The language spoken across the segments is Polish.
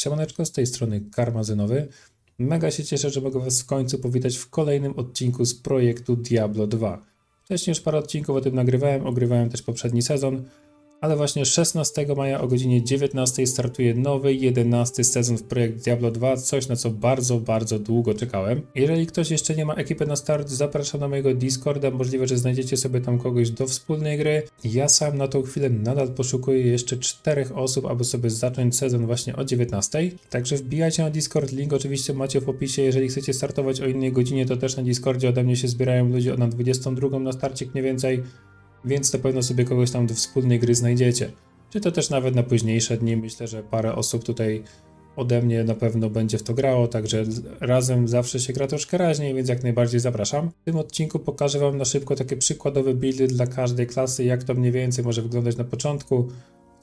Siemaneczko, z tej strony Karmazynowy. Mega się cieszę, że mogę Was w końcu powitać w kolejnym odcinku z projektu Diablo 2. Wcześniej już parę odcinków o tym nagrywałem, ogrywałem też poprzedni sezon, ale właśnie 16 maja o godzinie 19 startuje nowy, 11 sezon w projekt Diablo 2, coś na co bardzo, bardzo długo czekałem. Jeżeli ktoś jeszcze nie ma ekipy na start, zapraszam na mojego Discorda, możliwe, że znajdziecie sobie tam kogoś do wspólnej gry. Ja sam na tą chwilę nadal poszukuję jeszcze czterech osób, aby sobie zacząć sezon właśnie o 19. Także wbijajcie na Discord, link oczywiście macie w opisie, jeżeli chcecie startować o innej godzinie, to też na Discordzie ode mnie się zbierają ludzie na 22 na starcik mniej więcej więc na pewno sobie kogoś tam do wspólnej gry znajdziecie. Czy to też nawet na późniejsze dni. Myślę, że parę osób tutaj ode mnie na pewno będzie w to grało, także razem zawsze się gra troszkę raźniej, więc jak najbardziej zapraszam. W tym odcinku pokażę Wam na szybko takie przykładowe buildy dla każdej klasy, jak to mniej więcej może wyglądać na początku,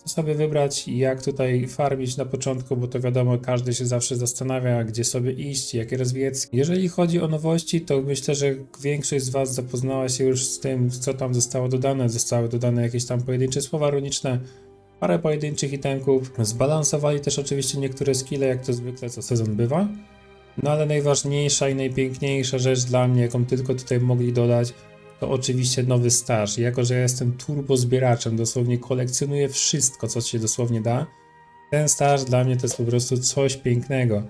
sobie wybrać jak tutaj farmić na początku, bo to wiadomo, każdy się zawsze zastanawia, gdzie sobie iść, jakie rozwijać. Jeżeli chodzi o nowości, to myślę, że większość z Was zapoznała się już z tym, co tam zostało dodane. Zostały dodane jakieś tam pojedyncze słowa runiczne, parę pojedynczych itemków. Zbalansowali też oczywiście niektóre skille, jak to zwykle co sezon bywa. No ale najważniejsza i najpiękniejsza rzecz dla mnie, jaką tylko tutaj mogli dodać, to oczywiście nowy staż. Jako, że ja jestem turbo zbieraczem, dosłownie kolekcjonuję wszystko, co się dosłownie da. Ten staż dla mnie to jest po prostu coś pięknego.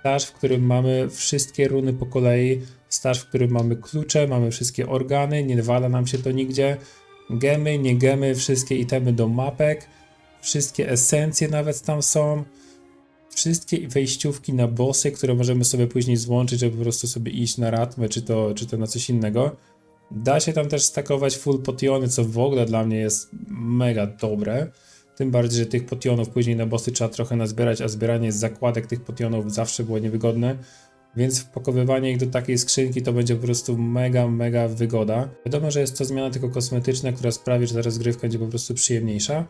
Staż, w którym mamy wszystkie runy po kolei, staż, w którym mamy klucze, mamy wszystkie organy, nie wala nam się to nigdzie. Gemy, nie gemy, wszystkie itemy do mapek, wszystkie esencje nawet tam są. Wszystkie wejściówki na bossy, które możemy sobie później złączyć, żeby po prostu sobie iść na ratmę, czy to, czy to na coś innego. Da się tam też stakować full potiony, co w ogóle dla mnie jest mega dobre. Tym bardziej, że tych potionów później na bossy trzeba trochę nazbierać, a zbieranie zakładek tych potionów zawsze było niewygodne. Więc wpakowywanie ich do takiej skrzynki to będzie po prostu mega, mega wygoda. Wiadomo, że jest to zmiana tylko kosmetyczna, która sprawi, że ta rozgrywka będzie po prostu przyjemniejsza.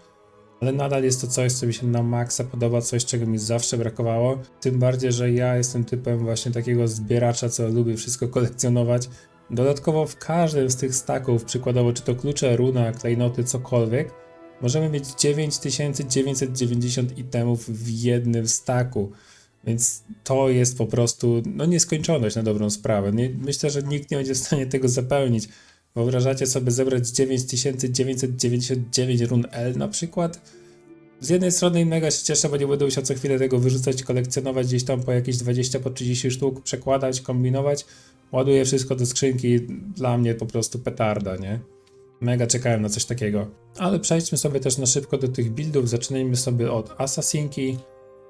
Ale nadal jest to coś, co mi się na maksa podoba, coś, czego mi zawsze brakowało. Tym bardziej, że ja jestem typem właśnie takiego zbieracza, co lubi wszystko kolekcjonować. Dodatkowo w każdym z tych staków, przykładowo czy to klucze, runa, klejnoty, cokolwiek, możemy mieć 9990 itemów w jednym staku. Więc to jest po prostu no, nieskończoność na dobrą sprawę. Nie, myślę, że nikt nie będzie w stanie tego zapełnić. Wyobrażacie sobie zebrać 9999 run L na przykład? Z jednej strony mega się cieszę, bo nie będę musiał co chwilę tego wyrzucać, kolekcjonować gdzieś tam po jakieś 20 po 30 sztuk, przekładać, kombinować. Ładuję wszystko do skrzynki, dla mnie po prostu petarda, nie? Mega czekałem na coś takiego. Ale przejdźmy sobie też na szybko do tych buildów. Zaczynajmy sobie od Assassinki.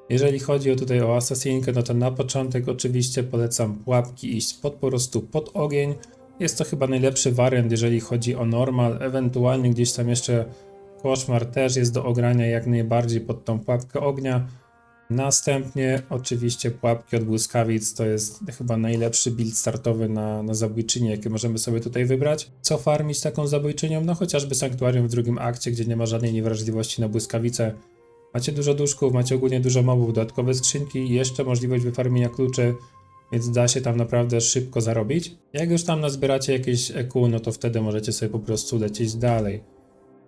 Jeżeli chodzi o tutaj o Assassinkę, no to na początek oczywiście polecam pułapki iść pod po prostu pod ogień. Jest to chyba najlepszy wariant, jeżeli chodzi o normal, ewentualnie gdzieś tam jeszcze koszmar też jest do ogrania jak najbardziej pod tą pułapkę ognia. Następnie oczywiście pułapki od błyskawic to jest chyba najlepszy build startowy na, na zabójczynię, jaki możemy sobie tutaj wybrać. Co farmić taką zabójczynią? No chociażby sanktuarium w drugim akcie, gdzie nie ma żadnej niewrażliwości na błyskawice. Macie dużo duszków, macie ogólnie dużo mobów, dodatkowe skrzynki jeszcze możliwość wyfarmienia kluczy, więc da się tam naprawdę szybko zarobić. Jak już tam nazbieracie jakieś EQ, no to wtedy możecie sobie po prostu lecieć dalej.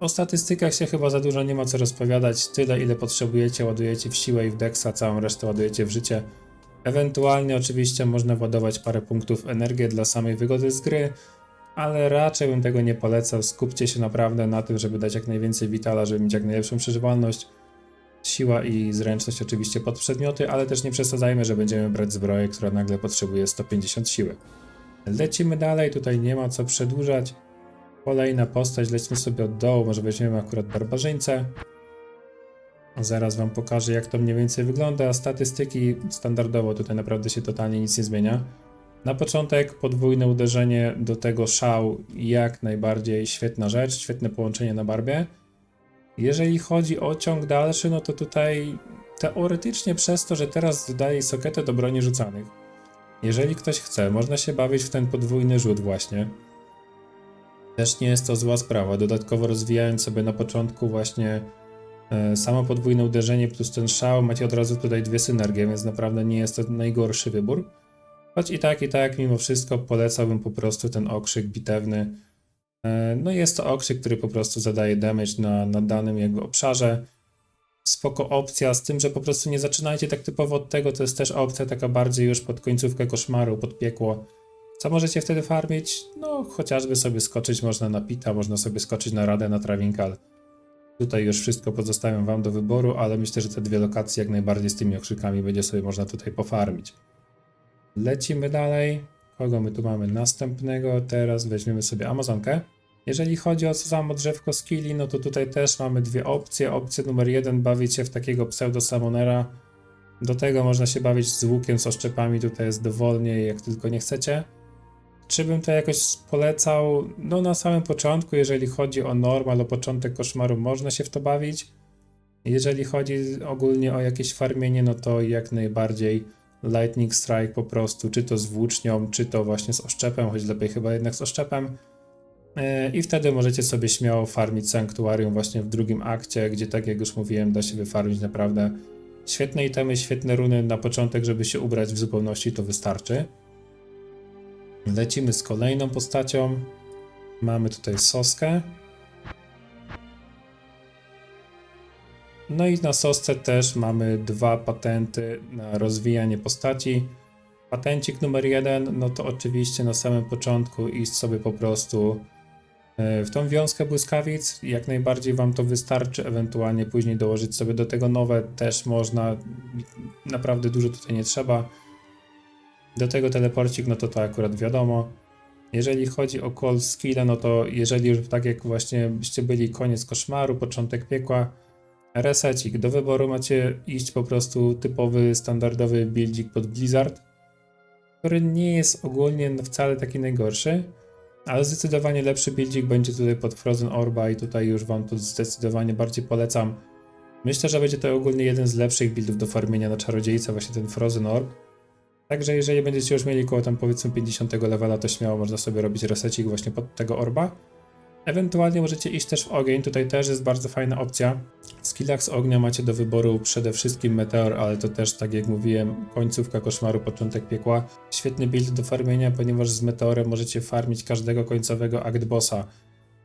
O statystykach się chyba za dużo nie ma co rozpowiadać. Tyle, ile potrzebujecie, ładujecie w siłę i w dexa, całą resztę ładujecie w życie. Ewentualnie oczywiście można władować parę punktów energii dla samej wygody z gry, ale raczej bym tego nie polecał. Skupcie się naprawdę na tym, żeby dać jak najwięcej vitala, żeby mieć jak najlepszą przeżywalność. Siła i zręczność oczywiście pod przedmioty, ale też nie przesadzajmy, że będziemy brać zbroję, która nagle potrzebuje 150 siły. Lecimy dalej, tutaj nie ma co przedłużać. Kolejna postać, lećmy sobie od dołu, może weźmiemy akurat barbarzyńcę. Zaraz wam pokażę jak to mniej więcej wygląda. Statystyki standardowo tutaj naprawdę się totalnie nic nie zmienia. Na początek podwójne uderzenie do tego szał jak najbardziej świetna rzecz, świetne połączenie na barbie. Jeżeli chodzi o ciąg dalszy, no to tutaj teoretycznie przez to, że teraz dodaje soketę do broni rzucanych. Jeżeli ktoś chce, można się bawić w ten podwójny rzut właśnie. Też nie jest to zła sprawa. Dodatkowo rozwijając sobie na początku właśnie e, samo podwójne uderzenie plus ten szał, macie od razu tutaj dwie synergie, więc naprawdę nie jest to najgorszy wybór. Choć i tak, i tak, mimo wszystko polecałbym po prostu ten okrzyk bitewny. E, No jest to okrzyk, który po prostu zadaje damage na, na danym jakby obszarze. spoko opcja, z tym, że po prostu nie zaczynajcie tak typowo od tego, to jest też opcja taka bardziej już pod końcówkę koszmaru, pod piekło. Co możecie wtedy farmić? No, chociażby sobie skoczyć można na pita, można sobie skoczyć na radę, na trawinkal. Tutaj już wszystko pozostawiam wam do wyboru, ale myślę, że te dwie lokacje jak najbardziej z tymi okrzykami będzie sobie można tutaj pofarmić. Lecimy dalej. Kogo my tu mamy następnego? Teraz weźmiemy sobie Amazonkę. Jeżeli chodzi o samo drzewko skilli, no to tutaj też mamy dwie opcje. Opcja numer jeden, bawić się w takiego pseudo-samonera. Do tego można się bawić z łukiem, z oszczepami, tutaj jest dowolnie, jak tylko nie chcecie. Czy bym to jakoś polecał? No na samym początku, jeżeli chodzi o normal, o początek koszmaru, można się w to bawić. Jeżeli chodzi ogólnie o jakieś farmienie, no to jak najbardziej Lightning Strike po prostu, czy to z włócznią, czy to właśnie z oszczepem, choć lepiej chyba jednak z oszczepem. Yy, I wtedy możecie sobie śmiało farmić Sanktuarium właśnie w drugim akcie, gdzie tak jak już mówiłem, da się wyfarmić naprawdę świetne itemy, świetne runy na początek, żeby się ubrać w zupełności, to wystarczy. Lecimy z kolejną postacią. Mamy tutaj Soskę. No i na Sosce też mamy dwa patenty na rozwijanie postaci. Patencik numer jeden, no to oczywiście na samym początku iść sobie po prostu e, w tą wiązkę błyskawic. Jak najbardziej Wam to wystarczy, ewentualnie później dołożyć sobie do tego nowe też można. Naprawdę dużo tutaj nie trzeba. Do tego teleporcik, no to to akurat wiadomo. Jeżeli chodzi o call skilla, no to jeżeli już tak jak właśnie byście byli koniec koszmaru, początek piekła, resecik. Do wyboru macie iść po prostu typowy, standardowy buildzik pod Blizzard, który nie jest ogólnie wcale taki najgorszy, ale zdecydowanie lepszy buildzik będzie tutaj pod Frozen Orba i tutaj już wam to zdecydowanie bardziej polecam. Myślę, że będzie to ogólnie jeden z lepszych buildów do farmienia na czarodziejce, właśnie ten Frozen Orb. Także jeżeli będziecie już mieli koło tam powiedzmy 50 levela, to śmiało można sobie robić resecik właśnie pod tego orba. Ewentualnie możecie iść też w ogień, tutaj też jest bardzo fajna opcja. W skillach z ognia macie do wyboru przede wszystkim meteor, ale to też tak jak mówiłem, końcówka koszmaru, początek piekła. Świetny build do farmienia, ponieważ z meteorem możecie farmić każdego końcowego act bossa.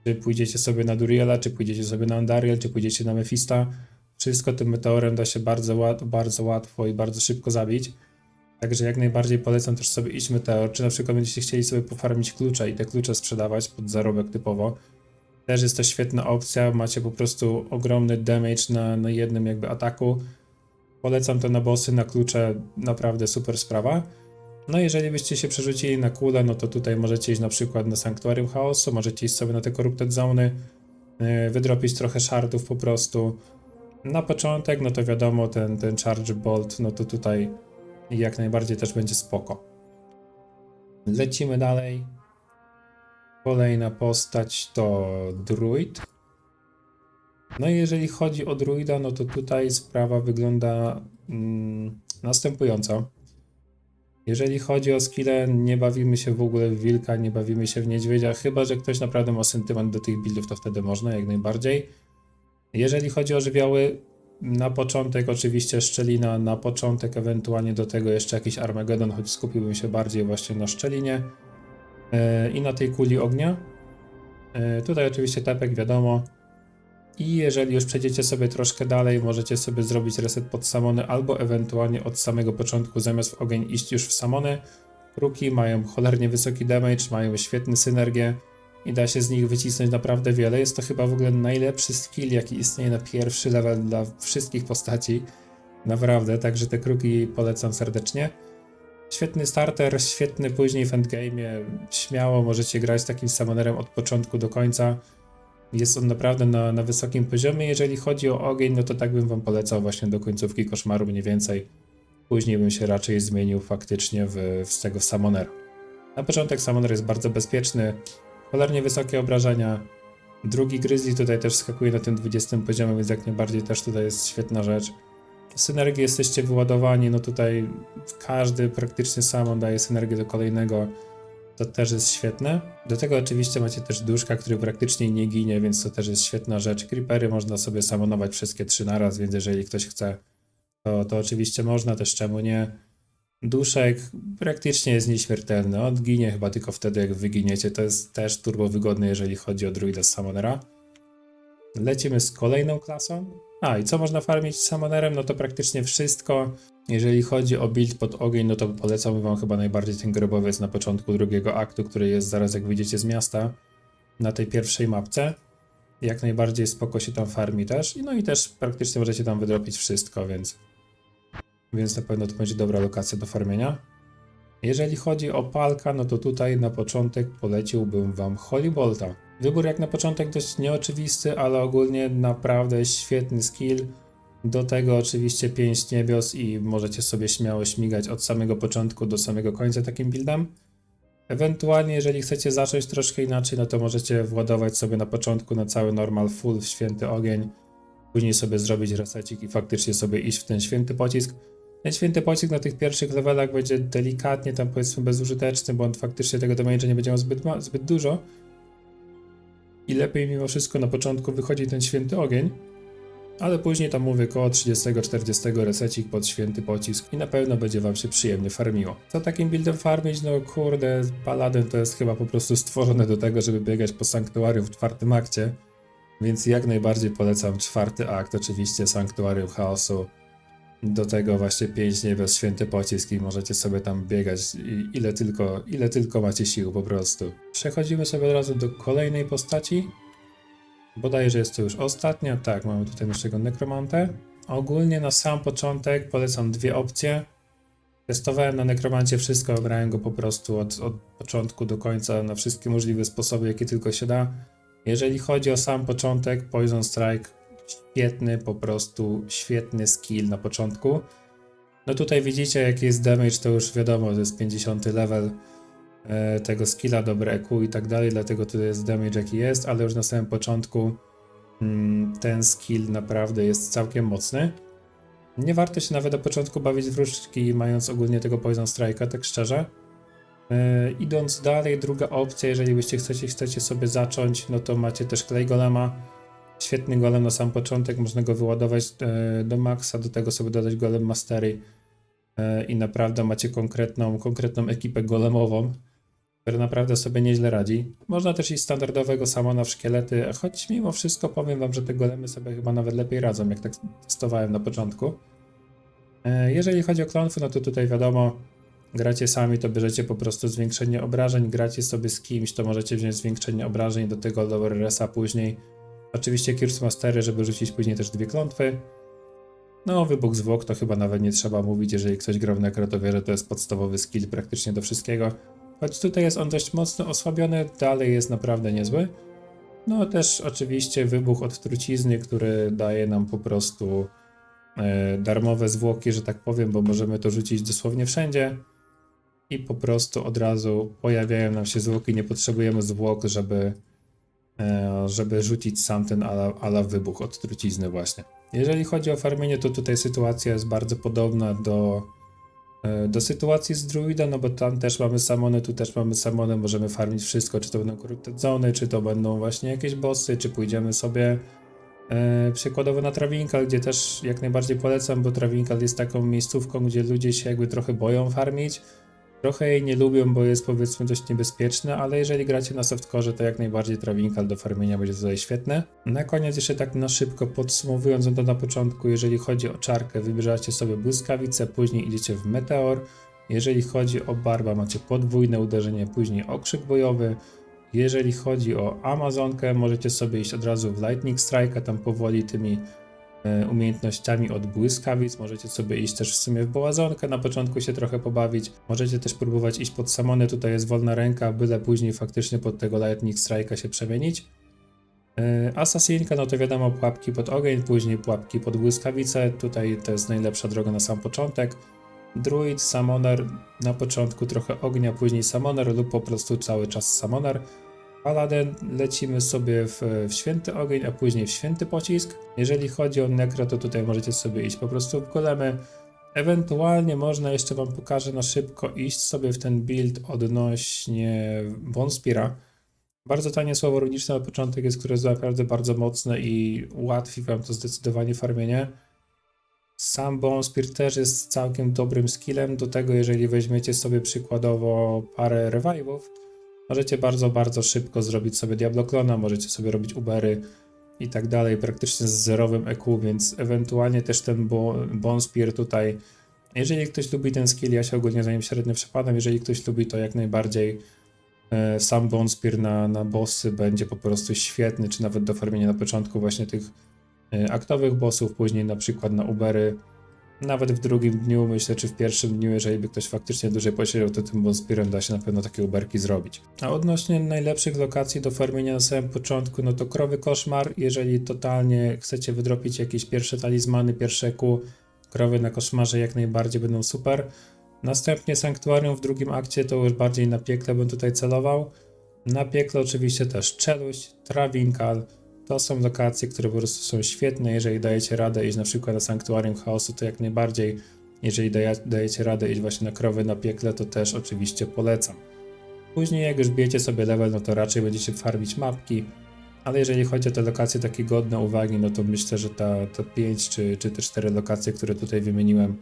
Czy pójdziecie sobie na Duriela, czy pójdziecie sobie na Andariel, czy pójdziecie na Mephista. Wszystko tym meteorem da się bardzo, bardzo łatwo i bardzo szybko zabić. Także jak najbardziej polecam też sobie iść meteor, czy na przykład będziecie chcieli sobie pofarmić klucze i te klucze sprzedawać pod zarobek typowo. Też jest to świetna opcja, macie po prostu ogromny damage na, na jednym jakby ataku. Polecam to na bossy, na klucze, naprawdę super sprawa. No jeżeli byście się przerzucili na kulę, no to tutaj możecie iść na przykład na Sanktuarium Chaosu, możecie iść sobie na te Corrupted Zony, yy, wydropić trochę shardów po prostu. Na początek, no to wiadomo, ten, ten Charge Bolt, no to tutaj i jak najbardziej też będzie spoko. Lecimy dalej. Kolejna postać to druid. No i jeżeli chodzi o druida, no to tutaj sprawa wygląda mm, następująco. Jeżeli chodzi o skille, nie bawimy się w ogóle w wilka, nie bawimy się w niedźwiedzia, chyba że ktoś naprawdę ma sentyment do tych buildów, to wtedy można, jak najbardziej. Jeżeli chodzi o żywioły, na początek oczywiście szczelina, na początek ewentualnie do tego jeszcze jakiś Armageddon, choć skupiłbym się bardziej właśnie na szczelinie e, i na tej kuli ognia. E, tutaj oczywiście tepek, wiadomo. I jeżeli już przejdziecie sobie troszkę dalej, możecie sobie zrobić reset pod samony, albo ewentualnie od samego początku zamiast w ogień iść już w samony. Kruki mają cholernie wysoki damage, mają świetny synergię i da się z nich wycisnąć naprawdę wiele. Jest to chyba w ogóle najlepszy skill, jaki istnieje na pierwszy level dla wszystkich postaci. Naprawdę, także te kruki polecam serdecznie. Świetny starter, świetny później w endgame'ie. Śmiało możecie grać takim summonerem od początku do końca. Jest on naprawdę na, na wysokim poziomie. Jeżeli chodzi o ogień, no to tak bym wam polecał właśnie do końcówki koszmaru mniej więcej. Później bym się raczej zmienił faktycznie w, w tego summonera. Na początek summoner jest bardzo bezpieczny, cholernie wysokie obrażenia. Drugi Grizzly tutaj też skakuje na tym 20 poziomie, więc jak najbardziej też tutaj jest świetna rzecz. Synergii jesteście wyładowani, no tutaj każdy praktycznie sam daje synergię do kolejnego. To też jest świetne. Do tego oczywiście macie też duszka, który praktycznie nie ginie, więc to też jest świetna rzecz. Creepery można sobie samonować wszystkie trzy naraz, więc jeżeli ktoś chce, to, to oczywiście można, też czemu nie. Duszek praktycznie jest nieśmiertelny. On ginie chyba tylko wtedy, jak wyginiecie. To jest też turbo wygodne, jeżeli chodzi o druida z Summonera. Lecimy z kolejną klasą. A i co można farmić Summonerem? No to praktycznie wszystko. Jeżeli chodzi o build pod ogień, no to polecam wam chyba najbardziej ten grobowiec na początku drugiego aktu, który jest zaraz jak wyjdziecie z miasta na tej pierwszej mapce. Jak najbardziej spoko się tam farmi też. No i też praktycznie możecie tam wydropić wszystko, więc, więc na pewno to będzie dobra lokacja do farmienia. Jeżeli chodzi o palka, no to tutaj na początek poleciłbym wam Holy Bolta. Wybór jak na początek dość nieoczywisty, ale ogólnie naprawdę świetny skill. Do tego oczywiście pięść niebios i możecie sobie śmiało śmigać od samego początku do samego końca takim buildem. Ewentualnie, jeżeli chcecie zacząć troszkę inaczej, no to możecie władować sobie na początku na cały normal full w święty ogień, później sobie zrobić resecik i faktycznie sobie iść w ten święty pocisk. Ten święty pocisk na tych pierwszych levelach będzie delikatnie tam powiedzmy bezużyteczny, bo on faktycznie tego damage'a nie będzie miał zbyt, zbyt dużo. I lepiej mimo wszystko na początku wychodzi ten święty ogień, ale później tam mówię koło 30-40 resecik pod święty pocisk i na pewno będzie wam się przyjemnie farmiło. Co takim buildem farmić? No kurde, Paladin to jest chyba po prostu stworzone do tego, żeby biegać po sanktuarium w czwartym akcie, więc jak najbardziej polecam czwarty akt, oczywiście sanktuarium chaosu. Do tego właśnie pięć niebios, święty pocisk i możecie sobie tam biegać ile tylko, ile tylko macie sił po prostu. Przechodzimy sobie od razu do kolejnej postaci. Bodajże jest to już ostatnia. Tak, mamy tutaj naszego nekromantę. Ogólnie na sam początek polecam dwie opcje. Testowałem na nekromancie wszystko, grałem go po prostu od, od początku do końca na wszystkie możliwe sposoby, jakie tylko się da. Jeżeli chodzi o sam początek, Poison Strike świetny, po prostu świetny skill na początku. No tutaj widzicie jaki jest damage, to już wiadomo, to jest 50 level e, tego skilla, dobre EQ i tak dalej, dlatego tutaj jest damage jaki jest, ale już na samym początku mm, ten skill naprawdę jest całkiem mocny. Nie warto się nawet na początku bawić w wróżki, mając ogólnie tego Poison Strike'a, tak szczerze. E, idąc dalej, druga opcja, jeżeli byście chcecie, chcecie sobie zacząć, no to macie też Clay Golema. Świetny golem na sam początek, można go wyładować e, do maksa, do tego sobie dodać golem mastery e, i naprawdę macie konkretną, konkretną ekipę golemową, która naprawdę sobie nieźle radzi. Można też iść standardowego samona w szkielety, choć mimo wszystko powiem wam, że te golemy sobie chyba nawet lepiej radzą, jak tak testowałem na początku. E, Jeżeli chodzi o klonfy, no to tutaj wiadomo, gracie sami, to bierzecie po prostu zwiększenie obrażeń, gracie sobie z kimś, to możecie wziąć zwiększenie obrażeń, do tego lower później. Oczywiście Curse Mastery, żeby rzucić później też dwie klątwy. No, wybuch zwłok to chyba nawet nie trzeba mówić, jeżeli ktoś gra w Necro, to jest podstawowy skill praktycznie do wszystkiego. Choć tutaj jest on dość mocno osłabiony, dalej jest naprawdę niezły. No też oczywiście wybuch od trucizny, który daje nam po prostu e, darmowe zwłoki, że tak powiem, bo możemy to rzucić dosłownie wszędzie. I po prostu od razu pojawiają nam się zwłoki, nie potrzebujemy zwłok, żeby, żeby rzucić sam ten ala, ala wybuch od trucizny właśnie. Jeżeli chodzi o farmienie, to tutaj sytuacja jest bardzo podobna do, e, do sytuacji z druida, no bo tam też mamy samony, tu też mamy samony, możemy farmić wszystko, czy to będą corrupted zony, czy to będą właśnie jakieś bossy, czy pójdziemy sobie e, przykładowo na Trawinkal, gdzie też jak najbardziej polecam, bo Trawinkal jest taką miejscówką, gdzie ludzie się jakby trochę boją farmić, Trochę jej nie lubią, bo jest powiedzmy dość niebezpieczne, ale jeżeli gracie na softcore, to jak najbardziej Trawinkal do farmienia będzie tutaj świetne. Na koniec jeszcze tak na szybko podsumowując to na początku, jeżeli chodzi o czarkę, wybierzecie sobie błyskawicę, później idziecie w meteor. Jeżeli chodzi o barba, macie podwójne uderzenie, później okrzyk bojowy. Jeżeli chodzi o Amazonkę, możecie sobie iść od razu w Lightning Strike, tam powoli tymi umiejętnościami od błyskawic. Możecie sobie iść też w sumie w bołazonkę, na początku się trochę pobawić. Możecie też próbować iść pod samony, tutaj jest wolna ręka, byle później faktycznie pod tego Lightning Strike'a się przemienić. E, Asasinka, no to wiadomo, pułapki pod ogień, później pułapki pod błyskawicę. Tutaj to jest najlepsza droga na sam początek. Druid, Summoner, na początku trochę ognia, później Summoner lub po prostu cały czas Summoner. Paladin lecimy sobie w, w święty ogień, a później w święty pocisk. Jeżeli chodzi o nekro, to tutaj możecie sobie iść po prostu w golemy. Ewentualnie można jeszcze wam pokażę na szybko iść sobie w ten build odnośnie Bonspira. Bardzo tanie słowo runiczne na początek jest, które jest naprawdę bardzo mocne i ułatwi wam to zdecydowanie farmienie. Sam Bonespir też jest całkiem dobrym skillem. Do tego, jeżeli weźmiecie sobie przykładowo parę revivów, możecie bardzo, bardzo szybko zrobić sobie Diablo Clona, możecie sobie robić Ubery. i tak dalej, praktycznie z zerowym EQ, więc ewentualnie też ten bo, Bone Spear tutaj, jeżeli ktoś lubi ten skill, ja się ogólnie za nim średnio przepadam, jeżeli ktoś lubi to jak najbardziej e, sam Bone Spear na, na bossy będzie po prostu świetny, czy nawet do farmienia na początku właśnie tych e, aktowych bossów, później na przykład na Ubery, nawet w drugim dniu, myślę, czy w pierwszym dniu, jeżeli by ktoś faktycznie dłużej posiedział, to tym Bonspirem da się na pewno takie uberki zrobić. A odnośnie najlepszych lokacji do farmienia na samym początku, no to Krowy Koszmar, jeżeli totalnie chcecie wydropić jakieś pierwsze talizmany, pierwsze Q, Krowy na Koszmarze jak najbardziej będą super. Następnie Sanktuarium w drugim akcie, to już bardziej na piekle bym tutaj celował. Na piekle oczywiście też Czeluść, Trawinkal, to są lokacje, które po prostu są świetne. Jeżeli dajecie radę iść na przykład na Sanktuarium Chaosu, to jak najbardziej. Jeżeli daje, dajecie radę iść właśnie na krowy na piekle, to też oczywiście polecam. Później jak już bijecie sobie level, no to raczej będziecie farmić mapki. Ale jeżeli chodzi o te lokacje takie godne uwagi, no to myślę, że ta, ta 5 czy, czy te 4 lokacje, które tutaj wymieniłem,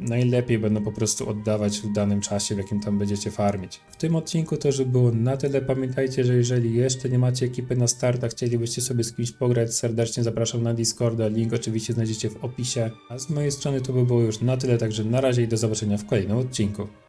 najlepiej będą po prostu oddawać w danym czasie, w jakim tam będziecie farmić. W tym odcinku to już było na tyle. Pamiętajcie, że jeżeli jeszcze nie macie ekipy na start, a chcielibyście sobie z kimś pograć, serdecznie zapraszam na Discorda. Link oczywiście znajdziecie w opisie. A z mojej strony to by było już na tyle, także na razie i do zobaczenia w kolejnym odcinku.